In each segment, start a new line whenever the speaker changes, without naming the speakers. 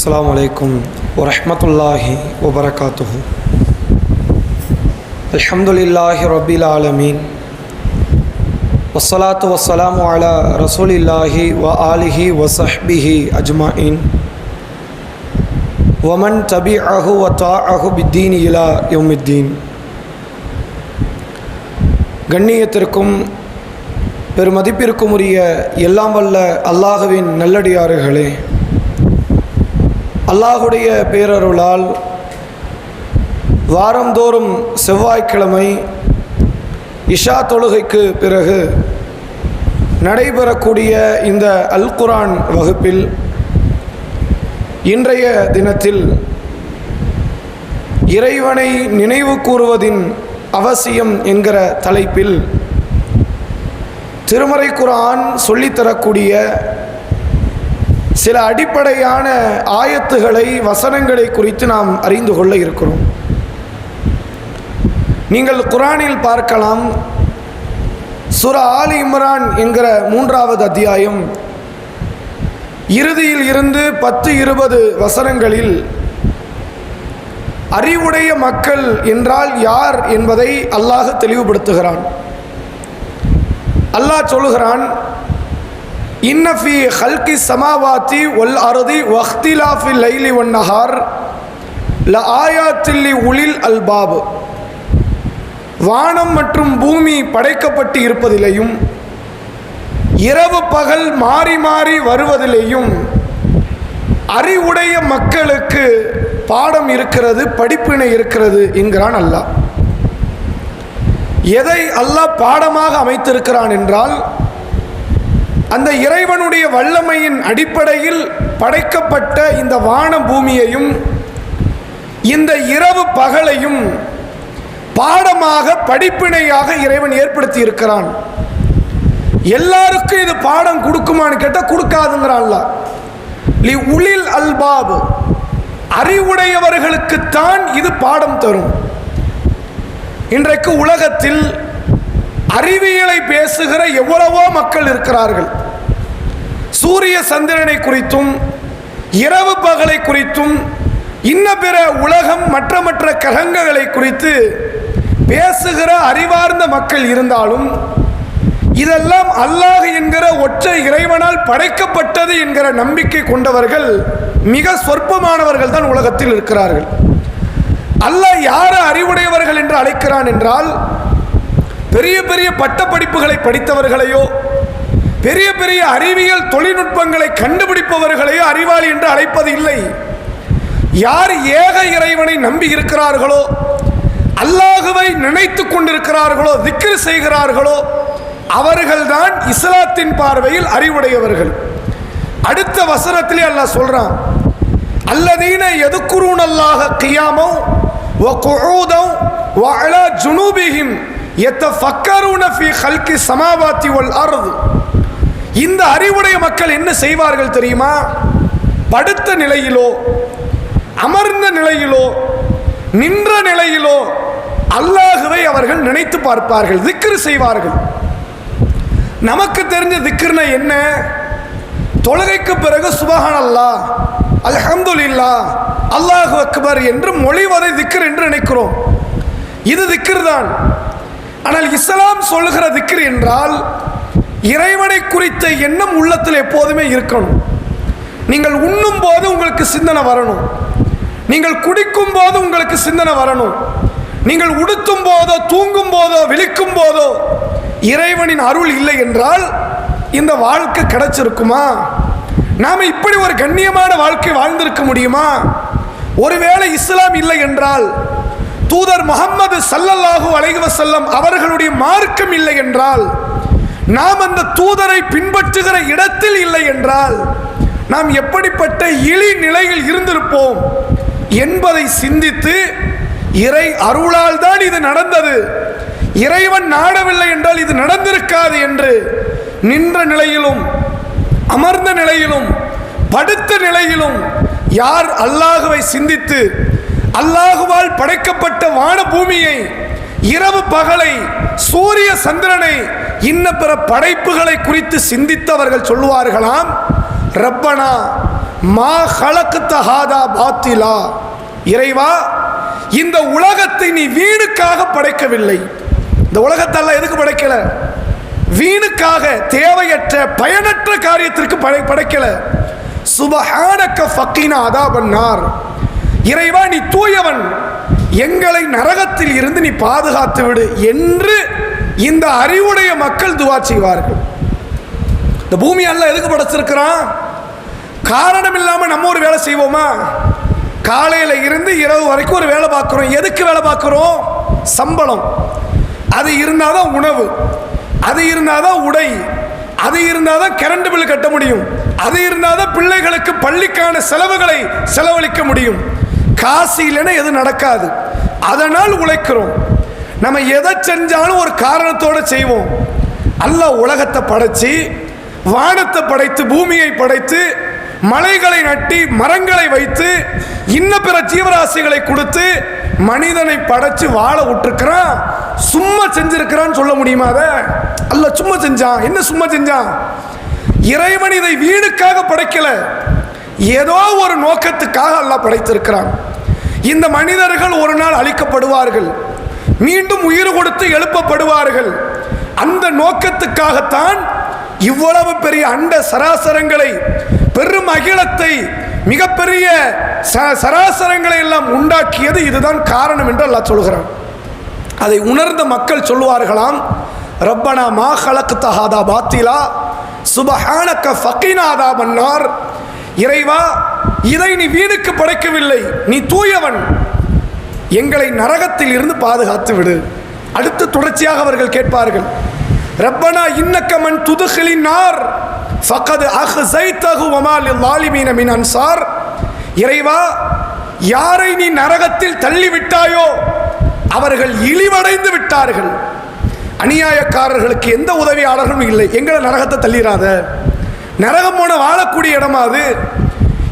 அஸ்லாம் வலைக்கும் வரமத்துல்லாஹி வபரகாத்துஹு அல்ஹம்துலில்லாஹி ரபில் ஆலமீன் வசலாத்து வசலாம் அலா ரசூலில்லாஹி வ ஆலிஹி வசஹ்பிஹி அஜ்மாயின் ஒமன் தபி அஹு வ தா அஹு பித்தீன் இலா யொமித்தீன் கண்ணியத்திற்கும் பெருமதிப்பிற்கும் உரிய எல்லாம் வல்ல அல்லாஹுவின் நல்லடியாறுகளே அல்லாஹுடைய பேரருளால் வாரந்தோறும் செவ்வாய்க்கிழமை இஷா தொழுகைக்கு பிறகு நடைபெறக்கூடிய இந்த அல் குரான் வகுப்பில் இன்றைய தினத்தில் இறைவனை நினைவு கூறுவதின் அவசியம் என்கிற தலைப்பில் திருமறை குரான் சொல்லித்தரக்கூடிய சில அடிப்படையான ஆயத்துகளை வசனங்களை குறித்து நாம் அறிந்து கொள்ள இருக்கிறோம். நீங்கள் குரானில் பார்க்கலாம் சுர ஆலி இம்ரான் என்கிற மூன்றாவது அத்தியாயம். இறுதியில் இருந்து பத்து இருபது வசனங்களில் அறிவுடைய மக்கள் என்றால் யார் என்பதை அல்லாஹ் தெளிவுபடுத்துகிறான். அல்லாஹ் சொல்லுகிறான் இன்னஃபி ஹல்கி சமாவாத்தி ஒல் அறுதி வஹ்திலாஃபி லைலி ஒன் நஹார் ல ஆயாத்தில்லி உளில் அல்பாபு. வானம் மற்றும் பூமி படைக்கப்பட்டு இருப்பதிலேயும் இரவு பகல் மாறி மாறி வருவதிலேயும் அறிவுடைய மக்களுக்கு பாடம் இருக்கிறது படிப்பினை இருக்கிறது என்கிறான் அல்லாஹ். எதை அல்லாஹ் பாடமாக அமைத்திருக்கிறான் என்றால் அந்த இறைவனுடைய வல்லமையின் அடிப்படையில் படைக்கப்பட்ட இந்த வான பூமியையும் இந்த இரவு பகலையும் பாடமாக படிப்பினையாக இறைவன் ஏற்படுத்தி இருக்கிறான் எல்லாருக்கும் இது பாடம் கொடுக்குமான்னு கேட்டால் கொடுக்காதுங்கிறான்ல. லி உளில் அல்பாப். அறிவுடையவர்களுக்குத்தான் இது பாடம் தரும். இன்றைக்கு உலகத்தில் அறிவியலை பேசுகிற எவ்வளவோ மக்கள் இருக்கிறார்கள். சூரிய சந்திரனை குறித்தும் இரவு பகலை குறித்தும் இன்ன பிற உலகம் மற்ற மற்ற கிரகங்களை குறித்து பேசுகிற அறிவார்ந்த மக்கள் இருந்தாலும் இதெல்லாம் அல்லாஹ் என்கிற ஒற்றை இறைவனால் படைக்கப்பட்டது என்கிற நம்பிக்கை கொண்டவர்கள் மிக சொற்பமானவர்கள் தான் உலகத்தில் இருக்கிறார்கள். அல்லாஹ் யாரை அறிவுடையவர்கள் என்று அழைக்கிறான் என்றால் பெரிய பெரிய பட்ட படிப்புகளை படித்தவர்களையோ பெரிய பெரிய அறிவியல் தொழில்நுட்பங்களை கண்டுபிடிப்பவர்களையோ அறிவாளி என்று அழைப்பது இல்லை. யார் ஏக இறைவனை நம்பி இருக்கிறார்களோ அல்லாஹுவை நினைத்து கொண்டிருக்கிறார்களோ திக்ரு செய்கிறார்களோ அவர்கள்தான் இஸ்லாத்தின் பார்வையில் அறிவுடையவர்கள். அடுத்த வசனத்திலே அல்லாஹ் சொல்றான் அல்லதீன எதுக்குறூன் அல்லாஹ கியாமோ வ குஊதோ வ அலா ஜுனூபிஹிம் யத்தஃபக்கரூன ஃபி ஹல்கி சமாவாத்தி ஒல் அர்து. இந்த அறிவுடைய மக்கள் என்ன செய்வார்கள் தெரியுமா? படுத்த நிலையிலோ அமர்ந்த நிலையிலோ நின்ற நிலையிலோ அல்லாஹுவை அவர்கள் நினைத்து பார்ப்பார்கள் திக்ரு செய்வார்கள். நமக்கு தெரிஞ்ச திக்ருனா என்ன? தொழுகைக்கு பிறகு சுபஹான் அல்லா அல்ஹம்துலில்லா அல்லாஹு அக்பர் என்று மொழிவதை திக்ர் என்று நினைக்கிறோம். இது திக்ர் தான் ஆனால் இஸ்லாம் சொல்லுகிற திக்ர் என்றால் இறைவனை குறித்த எண்ணம் உள்ளத்தில் எப்போதுமே இருக்கணும். நீங்கள் உண்ணும் போது உங்களுக்கு சிந்தனை வரணும். நீங்கள் குடிக்கும் போது உங்களுக்கு சிந்தனை வரணும். நீங்கள் உடுத்தும் போதோ தூங்கும் போதோ விழிக்கும் போதோ இறைவனின் அருள் இல்லை என்றால் இந்த வாழ்க்கை கிடைச்சிருக்குமா? நாம் இப்படி ஒரு கண்ணியமான வாழ்க்கை வாழ்ந்திருக்க முடியுமா? ஒருவேளை இஸ்லாம் இல்லை என்றால் தூதர் முகமது சல்லல்லாஹு அலைவசல்லம் அவர்களுடைய மார்க்கம் இல்லை என்றால் நாம் அந்த தூதரை பின்பற்றுகிற இடத்தில் இல்லை என்றால் நாம் எப்படிப்பட்ட இழி நிலையில் இருந்திருப்போம் என்பதை சிந்தித்து இறை அருளால் தான் இது நடந்தது. இறைவன் நாடவில்லை என்றால் இது நடந்திருக்காது என்று நின்ற நிலையிலும் அமர்ந்த நிலையிலும் படுத்த நிலையிலும் யார் அல்லாஹுவை சிந்தித்து அல்லாஹுவால் படைக்கப்பட்ட வான பூமியை இரவு பகலை சூரிய சந்திரனை இன்ன பிற படைப்புகளை குறித்து சிந்தித்தவர்கள் சொல்லுவார்களாம் ரப்பனா மா ஹலக்குத்த ஹாதா பாத்திலா. இறைவா இந்த உலகத்தை நீ வீணுக்காக படைக்கவில்லை. இந்த உலகத்தெல்லாம் எதுக்கு படைக்கல? வீணுக்காக தேவையற்ற பயனற்ற காரியத்திற்கு படை படைக்கல. சுபஹானக்க ஃபக்கீனா அதா பண்ணார் இறைவா நீ தூயவன். எங்களை நரகத்தில் இருந்து நீ பாதுகாத்து விடு என்று இந்த அறிவுடைய மக்கள் துவா செய்வார்கள். இந்த பூமி அல்ல எதுக்கு படைச்சிருக்கிறான்? காரணம் இல்லாமல் நம்ம ஒரு வேலை செய்வோமா? காலையில் இருந்து இரவு வரைக்கும் ஒரு வேலை பார்க்குறோம். எதுக்கு வேலை பார்க்குறோம்? சம்பளம். அது இருந்தால் தான் உணவு. அது இருந்தால் தான் உடை. அது இருந்தால் தான் கரண்ட் பில் கட்ட முடியும். அது இருந்தால் தான் பிள்ளைகளுக்கு பள்ளிக்கான செலவுகளை செலவழிக்க முடியும். காசு இல்லைன்னா எது நடக்காது. அதனால் உழைக்கிறோம். நம்ம எதை செஞ்சாலும் ஒரு காரணத்தோடு செய்வோம். அல்ல உலகத்தை படைச்சு வானத்தை படைத்து பூமியை படைத்து மலைகளை நட்டி மரங்களை வைத்து இன்ன பிற ஜீவராசிகளை கொடுத்து மனிதனை படைச்சு வாழ விட்டுருக்கிறான். சும்மா செஞ்சிருக்கிறான்னு சொல்ல முடியுமா அதை? அல்ல சும்மா செஞ்சான். என்ன சும்மா செஞ்சான்? இறைவன் இதை வீடுக்காக படைக்கல. ஏதோ ஒரு நோக்கத்துக்காக அல்ல படைத்திருக்கிறான். இந்த மனிதர்கள் ஒரு நாள் அழிக்கப்படுவார்கள். மீண்டும் உயிர் கொடுத்து எழுப்பப்படுவார்கள். அந்த நோக்கத்துக்காகத்தான் இவ்வளவு பெரிய அண்ட சராசரங்களை பெரும் அகிலத்தை மிகப்பெரிய ச- சராசரங்களை எல்லாம் உண்டாக்கியது இதுதான் காரணம் என்று அல்லாஹ் சொல்கிறான். அதை உணர்ந்த மக்கள் சொல்லுவார்களாம் ரப்பனா மா ஹலக்கு தஹாதா பாத்திலா சுபஹானக்க ஃபக்கீனாதா மன்னார் இறைவா இதை நீ வீணுக்கு படைக்கவில்லை நீ தூயவன் எங்களை நரகத்தில் இருந்து பாதுகாத்து விடு. அடுத்து தொடர்ச்சியாக அவர்கள் கேட்பார்கள். ரப்பனா இன்னக்கமன் துதுகிலின் நார் ஃபக்கது அஹ்ஸைத்தஹு வமால் லில் மின் அன்சார். இறைவா யாரை நீ நரகத்தில் தள்ளி விட்டாயோ அவர்கள் இழிவடைந்து விட்டார்கள். அநியாயக்காரர்களுக்கு எந்த உதவியாளர்களும் இல்லை. எங்களை நரகத்தை தள்ளிடாத நரகம் போன வாழக்கூடிய இடமா அது?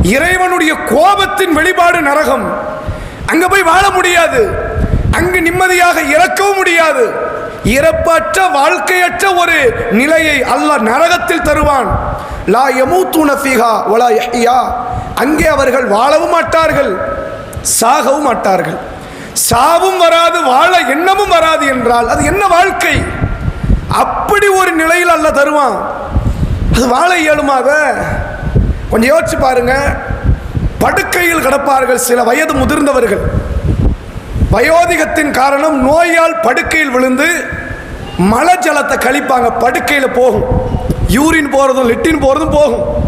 இறைவனுடைய கோபத்தின் வெளிப்பாடு நரகம். அங்க போய் வாழ முடியாது. அங்கு நிம்மதியாக இறக்கவும் முடியாது. இறப்பற்ற வாழ்க்கையற்ற ஒரு நிலையை அல்லாஹ் நரகத்தில் தருவான். லா யமூத்துன ஃபீஹா வலா யஹ்யா. அங்கே அவர்கள் வாழவும் மாட்டார்கள் சாகவும் மாட்டார்கள். சாவும் வராது வாழ எண்ணமும் வராது என்றால் அது என்ன வாழ்க்கை? அப்படி ஒரு நிலையில் அல்ல தருவான். அது வாழ இயலுமாக கொஞ்சம் யோசிச்சு பாருங்கள் படுக்கையில் கிடப்பார்கள் சில வயது முதிர்ந்தவர்கள். வயோதிகத்தின் காரணம் நோயால் படுக்கையில் விழுந்து மலஜலத்தை கழிப்பாங்க. படுக்கையில் போகும். யூரின் போகிறதும் லிட்டின் போகிறதும் போகும்.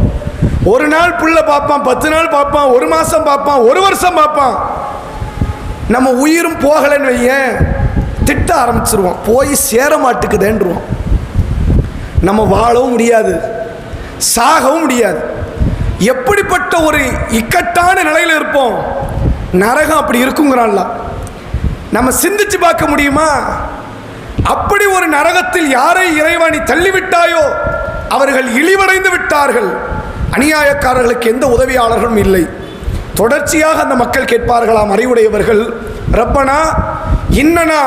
ஒரு நாள் புள்ள பார்ப்பான் பத்து நாள் பார்ப்பான் ஒரு மாதம் பார்ப்பான் ஒரு வருஷம் பார்ப்பான். நம்ம உயிரும் போகலைன்னு வையேன் திட்ட ஆரம்பிச்சிருவோம். போய் சேர மாட்டுக்குதேன்றுவோம். நம்ம வாழவும் முடியாது. சாகவும் முடியாது. எப்படிப்பட்ட ஒரு இக்கட்டான நிலையில் இருப்போம்? நரகம் அப்படி இருக்குங்கிறான்ல. நம்ம சிந்திச்சு பார்க்க முடியுமா? அப்படி ஒரு நரகத்தில் யாரை இறைவா நீ தள்ளிவிட்டாயோ அவர்கள் இழிவடைந்து விட்டார்கள். அநியாயக்காரர்களுக்கு எந்த உதவியாளர்களும் இல்லை. தொடர்ச்சியாக அந்த மக்கள் கேட்பார்களாம் அறிவுடையவர்கள். ரப்பனா இன்னனா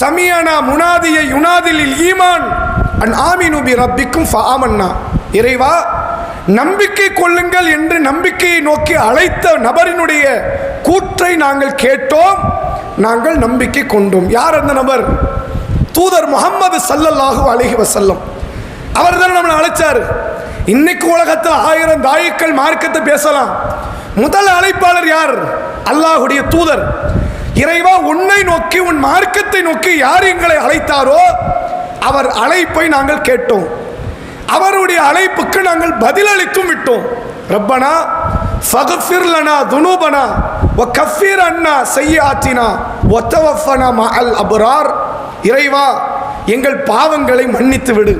சமியனா முனாதிய யுனாதில் ஈமான். அன் ஆமினு பி ரப்பிக்கும் ஃபாமன்னா இறைவா நம்பிக்கை கொள்ளுங்கள் என்று நம்பிக்கையை நோக்கி அழைத்த நபரினுடைய கூற்றை நாங்கள் கேட்டோம். நாங்கள் நம்பிக்கை கொண்டோம். யார் அந்த நபர்? தூதர் முகமது சல்லல்லாஹு அலைஹி வசல்லம் அவர் தான் நம்மளை அழைச்சார். இன்னைக்கு உலகத்தில் ஆயிரம் தாயக்கள் மார்க்கத்தை பேசலாம். முதல் அழைப்பாளர் யார்? அல்லாஹுடைய தூதர். இறைவா உன்னை நோக்கி உன் மார்க்கத்தை நோக்கி யார் எங்களை அழைத்தாரோ அவர் அழைப்பை நாங்கள் கேட்டோம். அவருடைய அழைப்புக்கு நாங்கள் பதிலளித்தும் விட்டோம். ரப்பனா ஃபகஃபிர் லனா துனூபனா ஒ கஃபீர் அண்ணா செய்யாத்தினா ஒத்தவஃபனா மஅல் அபுரார். இறைவா எங்கள் பாவங்களை மன்னித்து விடு.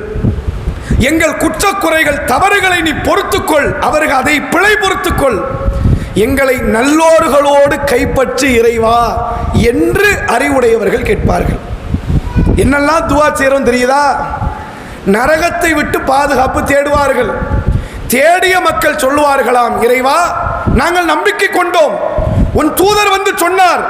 எங்கள் குற்றக்குறைகள் தவறுகளை நீ பொறுத்துக்கொள். அவர்கள் அதை பிழை பொறுத்துக்கொள் எங்களை நல்லோர்களோடு கைப்பற்றி இறைவா என்று அறிவுடையவர்கள் கேட்பார்கள். என்னெல்லாம் துவா செய்கிறோம் தெரியுதா? நரகத்தை விட்டு பாதுகாப்பு தேடுவார்கள். தேடிய மக்கள் சொல்லுவார்களாம் இறைவா நாங்கள் நம்பிக்கை கொண்டோம். உன் தூதர் வந்து சொன்னார்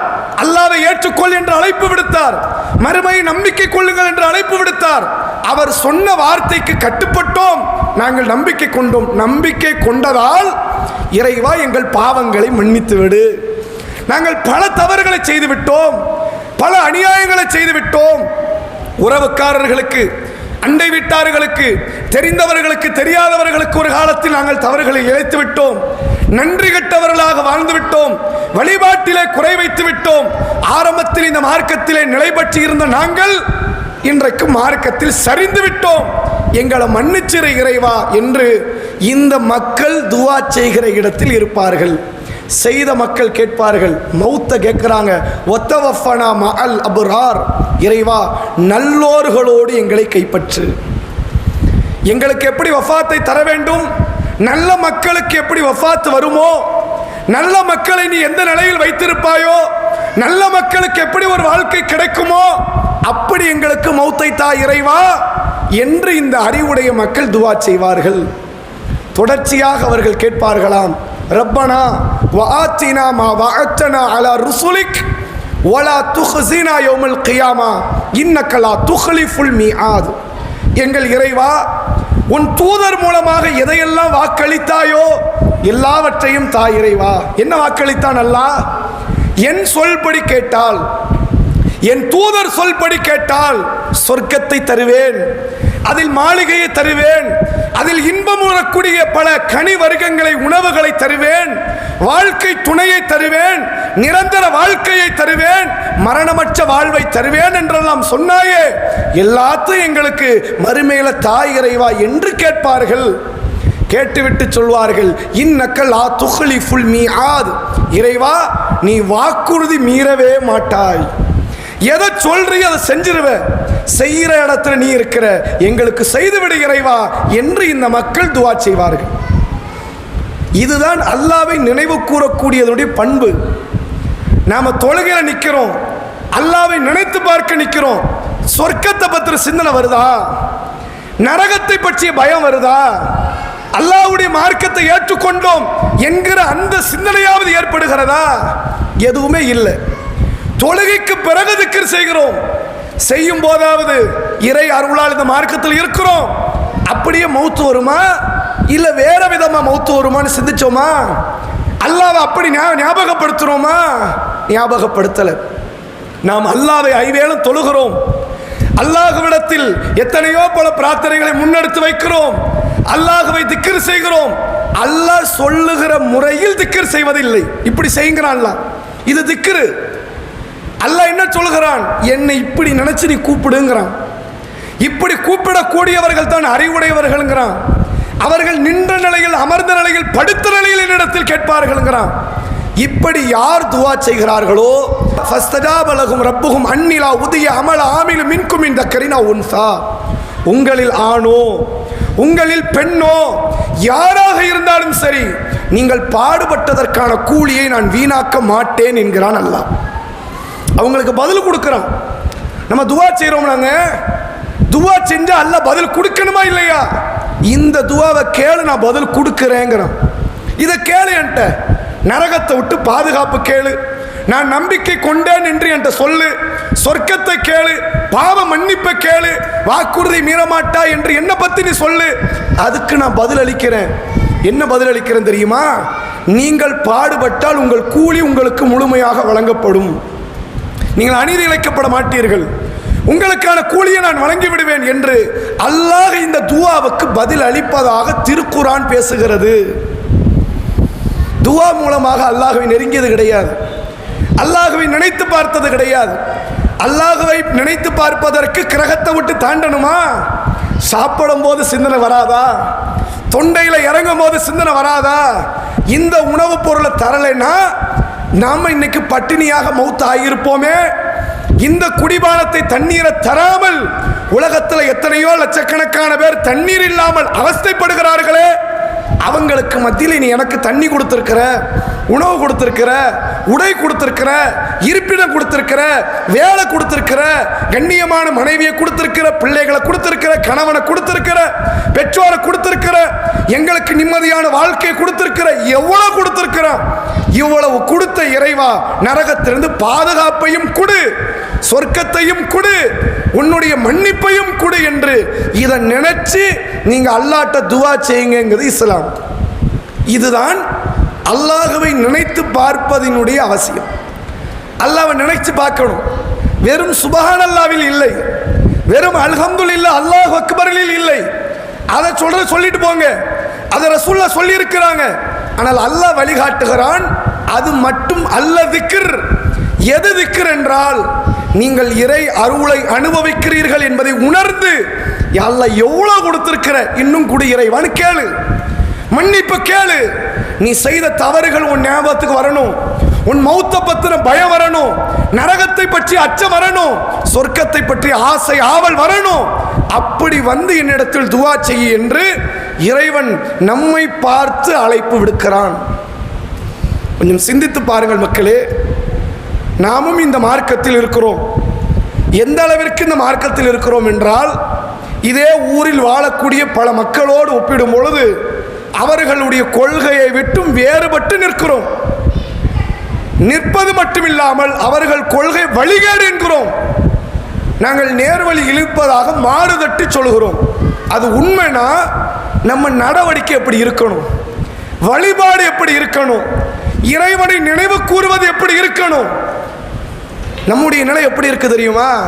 அல்லாவை ஏற்றுக்கொள் என்று அழைப்பு விடுத்தார். மறுமை நம்பிக்கை கொள்ளுங்கள் என்று அழைப்பு விடுத்தார். அவர் சொன்ன வார்த்தைக்கு கட்டுப்பட்டோம். நாங்கள் நம்பிக்கை கொண்டோம். நம்பிக்கை கொண்டதால் இறைவா எங்கள் பாவங்களை மன்னித்து விடு. நாங்கள் பல தவறுகளை செய்து விட்டோம் பல அநியாயங்களை செய்துவிட்டோம். உறவுக்காரர்களுக்கு அண்டை வீட்டார்களுக்கு தெரிந்தவர்களுக்கு தெரியாதவர்களுக்கு ஒரு காலத்தில் நாங்கள் தவறுகளை இழைத்து விட்டோம். நன்றி கெட்டவர்களாக வாழ்ந்து விட்டோம். வழிபாட்டிலே குறை வைத்து விட்டோம். ஆரம்பத்தில் இந்த மார்க்கத்திலே நிலை பற்றி இருந்த நாங்கள் இன்றைக்கு மார்க்கத்தில் சரிந்து விட்டோம். எங்களை மன்னிச்சிற இறைவா என்று இந்த மக்கள் துவா செய்கிற இடத்தில் இருப்பார்கள். செய்த மக்கள் கேட்பார்கள் மௌத்த கேட்குறாங்க. ஒத்தவஃபனா மஅல் அபுரார். இறைவா நல்லோர்களோடு எங்களை கைப்பற்று. எங்களுக்கு எப்படி வஃபாத்தை தர வேண்டும்? நல்ல மக்களுக்கு எப்படி வஃபாத்து வருமோ? நல்ல மக்களை நீ எந்த நிலையில் வைத்திருப்பாயோ? நல்ல மக்களுக்கு எப்படி ஒரு வாழ்க்கை கிடைக்குமோ? அப்படி எங்களுக்கு மௌத்தை தா இறைவா. என்று இந்த அறிவுடைய மக்கள் துவா செய்வார்கள். தொடர்ச்சியாக அவர்கள் கேட்பார்களாம் ரப்பனா வஆத்தினா மா வஅத்தனா அலா ருசுலிக் வலா துஹ்ஸினா யௌமல் கியாமா இன்னக லா துக்லிஃபுல் மீஆத் எங்கள் இறைவா உன் தூதர் மூலமாக எதையெல்லாம் வாக்களித்தாயோ எல்லாவற்றையும் தா இறைவா. என்ன வாக்களித்தான் அல்லா? என் சொல்படி கேட்டால் என் தூதர் சொல்படி கேட்டால் சொர்க்கத்தை தருவேன். அதில் மாளிகையை தருவேன். அதில் இன்பம் உறக்கூடிய பல கனி வர்க்கங்களை உணவுகளை தருவேன். வாழ்க்கை துணையை தருவேன். நிரந்தர வாழ்க்கையை தருவேன். மரணமற்ற வாழ்வை தருவேன் என்றெல்லாம் சொன்னாயே. எல்லாத்தையும் எங்களுக்கு மறுமையில தாய் இறைவா என்று கேட்பார்கள். கேட்டுவிட்டு சொல்வார்கள் இந்நக்கல் ஆ துகளி ஃபுல் மீ ஆது இறைவா நீ வாக்குறுதி மீறவே மாட்டாய். எதை சொல்றீ அதை செஞ்சிருவேன் செய்கிற இடத்துல நீ இருக்கிற எங்களுக்கு செய்து விடுகிறைவா இறைவா என்று இந்த மக்கள் துவா செய்வார்கள். இதுதான் அல்லாவை நினைவு கூறக்கூடியதனுடைய பண்பு. நாம தொழுகிற நிற்கிறோம் அல்லாவை நினைத்து பார்க்க நிற்கிறோம் சொர்க்கத்தை பத்திர சிந்தனை வருதா? நரகத்தை பற்றிய பயம் வருதா? அல்லாவுடைய மார்க்கத்தை ஏற்றுக்கொண்டோம் என்கிற அந்த சிந்தனையாவது ஏற்படுகிறதா? எதுவுமே இல்லை. தொழுகைக்கு பிறகு திக்கர் செய்கிறோம். செய்யும் போதாவது இறை அருளால் இந்த மார்க்கத்தில் இருக்கிறோம். அப்படியே மௌத்து வருமா? இல்ல வேற விதமா மௌத்து வருமான்னு சிந்திச்சோமா? அல்லாவை அப்படி ஞா- ஞாபகப்படுத்துறோமா? ஞாபகப்படுத்தல. நாம் அல்லாவை ஐவேளும் தொழுகிறோம். அல்லாஹுவிடத்தில் எத்தனையோ பல பிரார்த்தனைகளை முன்னெடுத்து வைக்கிறோம். அல்லாஹுவை திக்கர் செய்கிறோம். அல்லாஹ் சொல்லுகிற முறையில் திக்கர் செய்வதில்லை. இப்படி செய்கிறான்லாம் இது திக்கரு. அல்லாஹ் என்ன சொல்கிறான் என்னை இப்படி நினைச்சு நீ கூப்பிடுங்கிறான். இப்படி கூப்பிடக்கூடியவர்கள் தான் அறிவுடையவர்கள்ங்கிறான். அவர்கள் நின்ற நிலையில் அமர்ந்த நிலையில் படுத்த நிலையில் என்னிடத்தில் கேட்பார்கள்ங்கிறான். இப்படி யார் துவா செய்கிறார்களோ? ஃபஸ்தஜாபலகும் ரப்புகும் அன்னிலா உதிய அமல ஆமிலும் மின்கும் இந்த கரினா உன்சா. உங்களில் ஆணோ? உங்களில் பெண்ணோ? யாராக இருந்தாலும் சரி நீங்கள் பாடுபட்டதற்கான கூலியை நான் வீணாக்க மாட்டேன் என்கிறான் அல்லாஹ். அவங்களுக்கு பதில் கொடுக்குறோம். நம்ம துவா செய்கிறோம் நாங்கள் துவா செஞ்சால் அல்ல பதில் கொடுக்கணுமா இல்லையா? இந்த துவாவை கேளு நான் பதில் கொடுக்குறேங்கிறோம். இதை கேளு என்கிட்ட. நரகத்தை விட்டு பாதுகாப்பு கேளு. நான் நம்பிக்கை கொண்டேன் என்று என்கிட்ட சொல்லு. சொர்க்கத்தை கேளு. பாவ மன்னிப்பை கேளு. வாக்குறுதி மீறமாட்டா என்று என்னை பற்றி நீ சொல்லு. அதுக்கு நான் பதில் அளிக்கிறேன். என்ன பதில் அளிக்கிறேன் தெரியுமா? நீங்கள் பாடுபட்டால் உங்கள் கூலி உங்களுக்கு முழுமையாக வழங்கப்படும். நீங்கள் அநீதி இழைக்கப்பட மாட்டீர்கள். உங்களுக்கான கூலியை நான் வழங்கி விடுவேன் என்று அல்லாஹ் இந்த துவாவுக்கு பதில் அளிப்பதாக திருக்குரான் பேசுகிறது. துவா மூலமாக அல்லாஹுவை நெருங்கியது கிடையாது. அல்லாஹுவை நினைத்து பார்த்தது கிடையாது. அல்லாஹுவை நினைத்து பார்ப்பதற்கு கிரகத்தை விட்டு தாண்டணுமா? சாப்பிடும் போது சிந்தனை வராதா? தொண்டையில் இறங்கும் போது சிந்தனை வராதா? இந்த உணவுப் பொருளை தரலைன்னா நாம இன்னைக்கு பட்டினியாக மௌத்து ஆகியிருப்போமே இந்த குடிபானத்தை தண்ணீரை தராமல் உலகத்தில் எத்தனையோ லட்சக்கணக்கான பேர் தண்ணீர் இல்லாமல் அவஸ்தைப்படுகிறார்களே. அவங்களுக்கு மத்தியில் நீ எனக்கு தண்ணி கொடுத்துருக்கிற உணவு கொடுத்துருக்கிற உடை கொடுத்துருக்கிற இருப்பிடம் கொடுத்துருக்கிற வேலை கொடுத்துருக்கிற கண்ணியமான மனைவியை கொடுத்துருக்கிற பிள்ளைகளை கொடுத்துருக்கிற கணவனை கொடுத்துருக்கிற பெற்றோரை கொடுத்துருக்கிற எங்களுக்கு நிம்மதியான வாழ்க்கையை கொடுத்துருக்கிற எவ்வளோ கொடுத்துருக்கிற இவ்வளவு கொடுத்த இறைவா நரகத்திலிருந்து பாதுகாப்பையும் கொடு சொர்க்கத்தையும் கொடு உன்னுடைய மன்னிப்பையும் கொடு என்று இதை நினைச்சு நீங்க அல்லாட்ட துவா செய்யுங்கிறது இஸ்லாம். இதுதான் அல்லாஹுவை நினைத்து பார்ப்பதினுடைய அவசியம். அல்லாவை நினைச்சு பார்க்கணும். வெறும் சுபஹான் அல்லாவில் இல்லை. வெறும் அல்ஹம்துலில்லா அல்லாஹ் அக்பரில் இல்லை. அதை சொல்ற சொல்லிட்டு போங்க. அதை ரசூல்லா சொல்லி இருக்கிறாங்க ஆனால் அல்லாஹ் வழிகாட்டுகிறான் அது மட்டும் அல்ல திக்ர். எது திக்ர் என்றால் நீங்கள் இறை அருளை அனுபவிக்கிறீர்கள் என்பதை உணர்ந்து அல்லாஹ் எவ்வளவு கொடுத்திருக்கிற? இன்னும் குடி இறைவான்னு கேளு. மன்னிப்பு கேளு. நீ செய்த தவறுகள் உன் ஞாபகத்துக்கு வரணும். உன் மௌத்த பத்திரம் பயம் வரணும். நரகத்தை பற்றி அச்சம் வரணும். சொர்க்கத்தை பற்றி ஆசை ஆவல் வரணும். அப்படி வந்து என்னிடத்தில் துவா செய்ய என்று இறைவன் நம்மை பார்த்து அழைப்பு விடுக்கிறான். கொஞ்சம் சிந்தித்து பாருங்கள் மக்களே. நாமும் இந்த மார்க்கத்தில் இருக்கிறோம். எந்த அளவிற்கு இந்த மார்க்கத்தில் இருக்கிறோம் என்றால் இதே ஊரில் வாழக்கூடிய பல மக்களோடு ஒப்பிடும் பொழுது அவர்களுடைய கொள்கையை விட்டும் வேறுபட்டு நிற்கிறோம். நிற்பது மட்டுமில்லாமல் அவர்கள் கொள்கை வழிகேடு என்கிறோம். நாங்கள் நேர்வழி இழுப்பதாக மாறுதட்டி சொல்கிறோம். அது உண்மைனா நம்ம நடவடிக்கை எப்படி இருக்கணும்? வழிபாடு எப்படி இருக்கணும்? இறைவனை நினைவு கூறுவது எப்படி இருக்கணும்? நம்முடைய நிலை எப்படி இருக்கு தெரியுமா?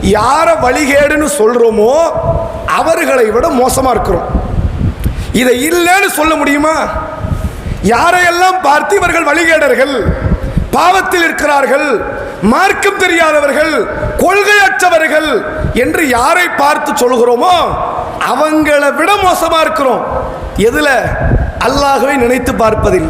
யாரை வழிகேடுன்னு சொல்கிறோமோ அவர்களை விட மோசமாக இருக்கிறோம். இதை இல்லைன்னு சொல்ல முடியுமா? யாரையெல்லாம் பார்த்து இவர்கள் வழிகேடர்கள் பாவத்தில் இருக்கிறார்கள் மார்க்கம் தெரியாதவர்கள் கொள்கையற்றவர்கள் என்று யாரை பார்த்து சொல்கிறோமோ அவங்களை விட மோசமா இருக்கிறோம். எதுல? அல்லாஹுவை நினைத்து பார்ப்பதில்.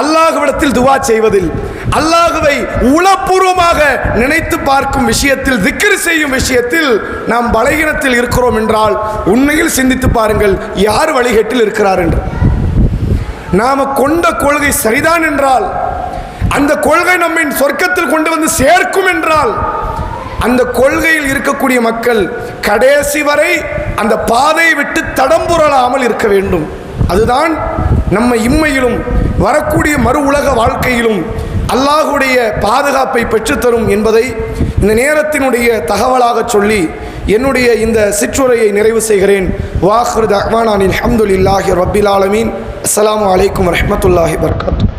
அல்லாஹுவிடத்தில் துவா செய்வதில். அல்லாஹுவை உளப்பூர்வமாக நினைத்து பார்க்கும் விஷயத்தில் திக்ரு செய்யும் விஷயத்தில் நாம் பலகீனத்தில் இருக்கிறோம் என்றால் உண்மையில் சிந்தித்து பாருங்கள் யார் வழிகேட்டில் இருக்கிறார் என்று. நாம் கொண்ட கொள்கை சரிதான் என்றால் அந்த கொள்கை நம்மை சொர்க்கத்தில் கொண்டு வந்து சேர்க்கும் என்றால் அந்த கொள்கையில் இருக்கக்கூடிய மக்கள் கடைசி வரை அந்த பாதையை விட்டு தடம்புரளாமல் இருக்க வேண்டும். அதுதான் நம்ம இம்மையிலும் வரக்கூடிய மறு உலக வாழ்க்கையிலும் அல்லாஹுடைய பாதுகாப்பை பெற்றுத்தரும் என்பதை இந்த நேரத்தினுடைய தகவலாக சொல்லி என்னுடைய இந்த சிற்றுரையை நிறைவு செய்கிறேன். வாஹ்ரு தஹ்வானானின் அஹமதுல்லாஹி ரபில் ஆலமீன். அஸ்லாம் அலைக்கும் வரமத்துல்லாஹி வபரகாத்துஹு.